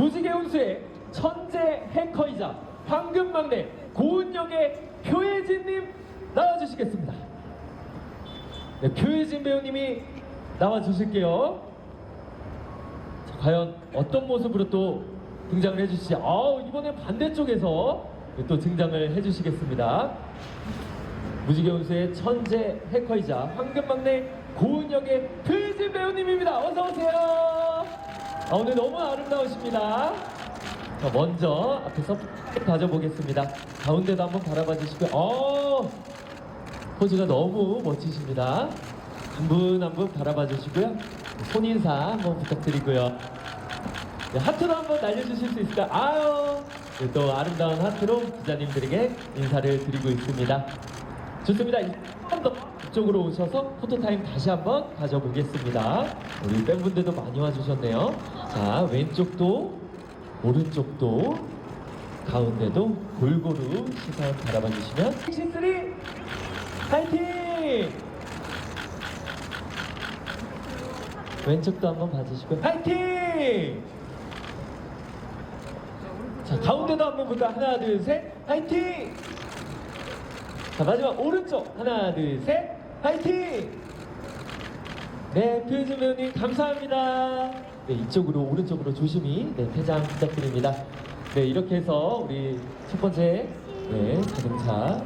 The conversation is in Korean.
무지개 운수의 천재 해커이자 황금 막내 고은 역의 표혜진님 나와주시겠습니다. 네, 표혜진 배우님이 나와주실게요. 자, 과연 어떤 모습으로 또 등장을 해주시지? 아 이번엔 반대쪽에서 또 등장을 해주시겠습니다. 무지개 운수의 천재 해커이자 황금 막내 고은 역의 표혜진 배우님입니다. 어서 오세요. 아, 오늘 너무 아름다우십니다. 자, 먼저 앞에서 봐줘보겠습니다. 가운데도 한번 바라봐 주시고요. 어, 포즈가 너무 멋지십니다. 한 분 한 분 바라봐 주시고요. 손인사 한번 부탁드리고요. 네, 하트로 한번 날려주실 수 있을까요? 아유, 네, 또 아름다운 하트로 기자님들에게 인사를 드리고 있습니다. 좋습니다. 한 번 더 이쪽으로 오셔서 포토타임 다시 한번 가져보겠습니다. 우리 팬분들도 많이 와주셨네요. 자, 왼쪽도, 오른쪽도, 가운데도 골고루 시선 바라봐 주시면. C3 파이팅! 왼쪽도 한번 봐주시고 파이팅! 자 가운데도 한번 볼까 하나 둘 셋 파이팅! 자 마지막 오른쪽 하나 둘 셋 파이팅! 네 표준 배우님 감사합니다. 네 이쪽으로 오른쪽으로 조심히 네 퇴장 부탁드립니다. 네 이렇게 해서 우리 첫 번째 네 자동차